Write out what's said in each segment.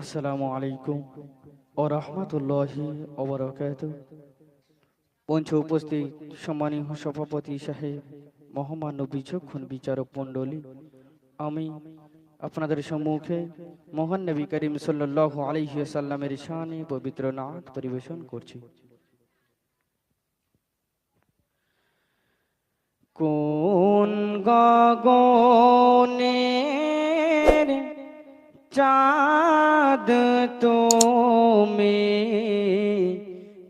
আসসালামু আলাইকুম ও রহমতুল্লাহি পঞ্চ উপস্থিত সম্মানীয় সভাপতি সাহেব মহামান্য বিচক্ষণ বিচারক মণ্ডলী, আমি আপনাদের সম্মুখে মহান নবী করিম সাল্লাহ আলহি সাল্লামের শানে পবিত্র নাথ পরিবেশন করছি। কোন গগনের চাঁদ তুমি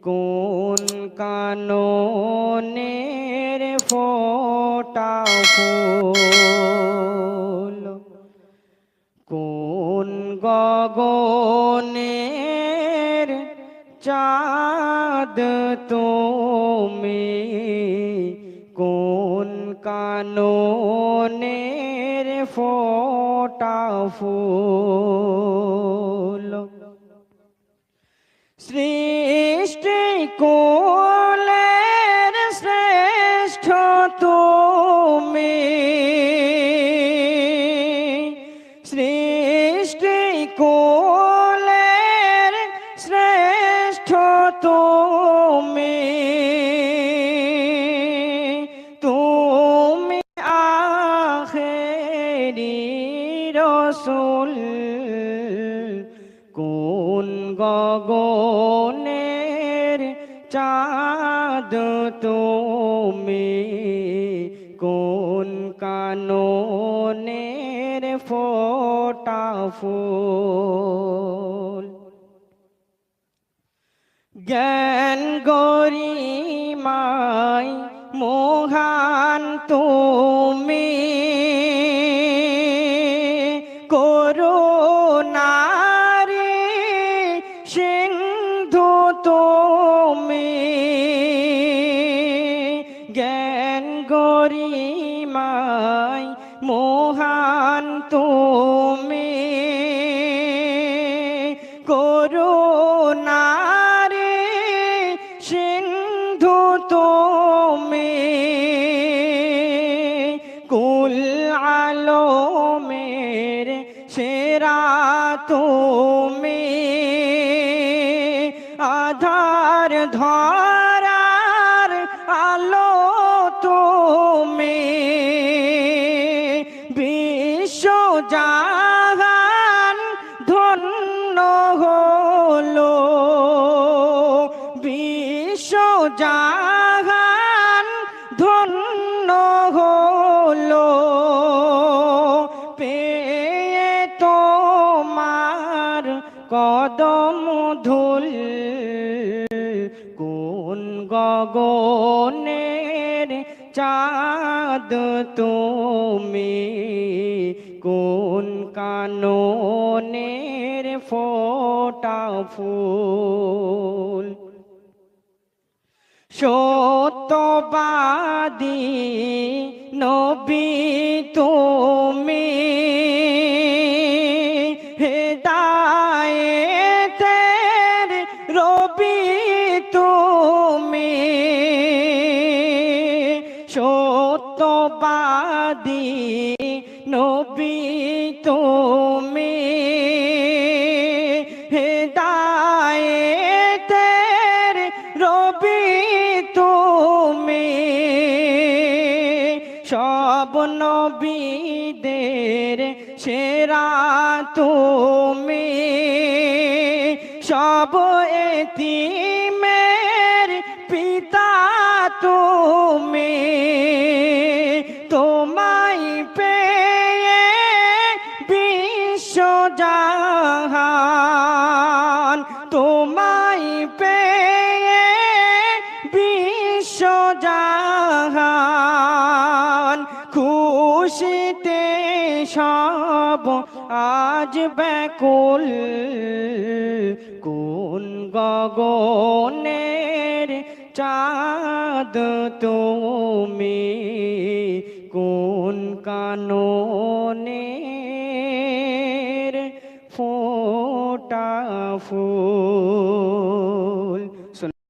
কোন কাননের ফোটা ফুল কোন গগনের চাঁদ তুমি কোন কাননের ফোটা ফুল সৃষ্টি কোলের শ্রেষ্ঠ তুমি। সৃষ্টি কোলের শ্রেষ্ঠ তুমি। তুমি আখেরি রসুল। কোন গগনের চাঁদ তুমি কোন কাননের ফোটা ফুল? জ্ঞান গরিমাই মোহান তুমি করুণারি জ্ঞান গরিমাই মোহান তুমি। করুণারি সিন্ধু তুমি। কুল আলোমের সেরা তুমি। আধার ধরার কদম ধুল কোন গগনের চাঁদ তুমি? কোন কাননের ফোটা ফুল? সত্যবাদী নবী তুমি? সত্যবাদী নবী তুমি। সব নবীদের সেরা তুমি। সব এতিমের জাহান তোমায় পেয়ে বিশ্ব জাহান। খুশিতে সব আজ ব্যাকুল। কোন গগনের চাঁদ তুমি? কোন কাননের Four.